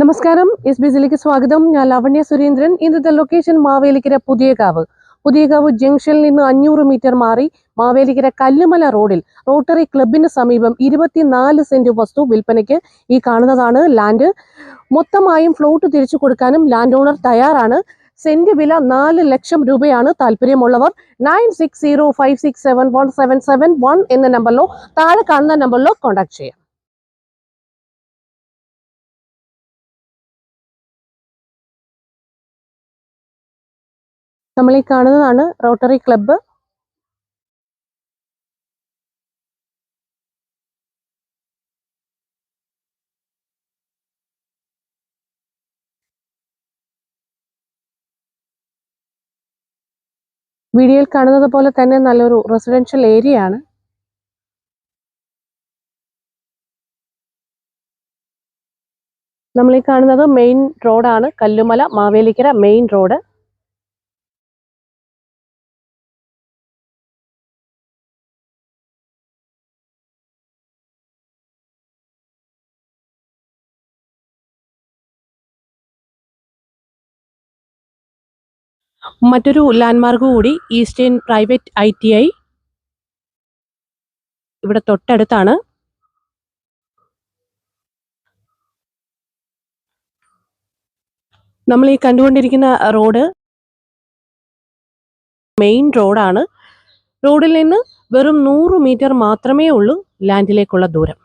നമസ്കാരം. S B സിയിലേക്ക് സ്വാഗതം. ഞാൻ ലാവണ്യ സുരേന്ദ്രൻ. ഇന്നത്തെ ലൊക്കേഷൻ മാവേലിക്കര പുതിയകാവ്. പുതിയകാവ് ജംഗ്ഷനിൽ നിന്ന് അഞ്ഞൂറ് മീറ്റർ മാറി മാവേലിക്കര കല്ലുമല റോഡിൽ റോട്ടറി ക്ലബിന് സമീപം ഇരുപത്തിനാല് സെന്റ് വസ്തു വിൽപ്പനയ്ക്ക് ഈ കാണുന്നതാണ് ലാൻഡ് മൊത്തമായും ഫ്ലോട്ട് തിരിച്ചു കൊടുക്കാനും ലാൻഡ് ഓണർ തയ്യാറാണ്. സെന്റ് വില നാല് ലക്ഷം രൂപയാണ് താല്പര്യമുള്ളവർ. Nine six zero five six seven one seven seven one എന്ന നമ്പറിലോ താഴെ കാണുന്ന നമ്പറിലോ കോൺടാക്ട് ചെയ്യാം. നമ്മൾ ഈ കാണുന്നതാണ് റോട്ടറി ക്ലബ്ബ് വീഡിയോയിൽ കാണുന്നത് പോലെ തന്നെ നല്ലൊരു റെസിഡൻഷ്യൽ ഏരിയ ആണ്. നമ്മൾ ഈ കാണുന്നത് മെയിൻ റോഡാണ് കല്ലുമല മാവേലിക്കര മെയിൻ റോഡ് മറ്റൊരു ലാൻഡ്മാർക്ക് കൂടി eastern private I T I ഇവിടെ തൊട്ടടുത്താണ്. നമ്മൾ ഈ കണ്ടുകൊണ്ടിരിക്കുന്ന റോഡ് മെയിൻ റോഡാണ് റോഡിൽ നിന്ന് വെറും നൂറ് മീറ്റർ മാത്രമേ ഉള്ളൂ ലാൻഡിലേക്കുള്ള ദൂരം.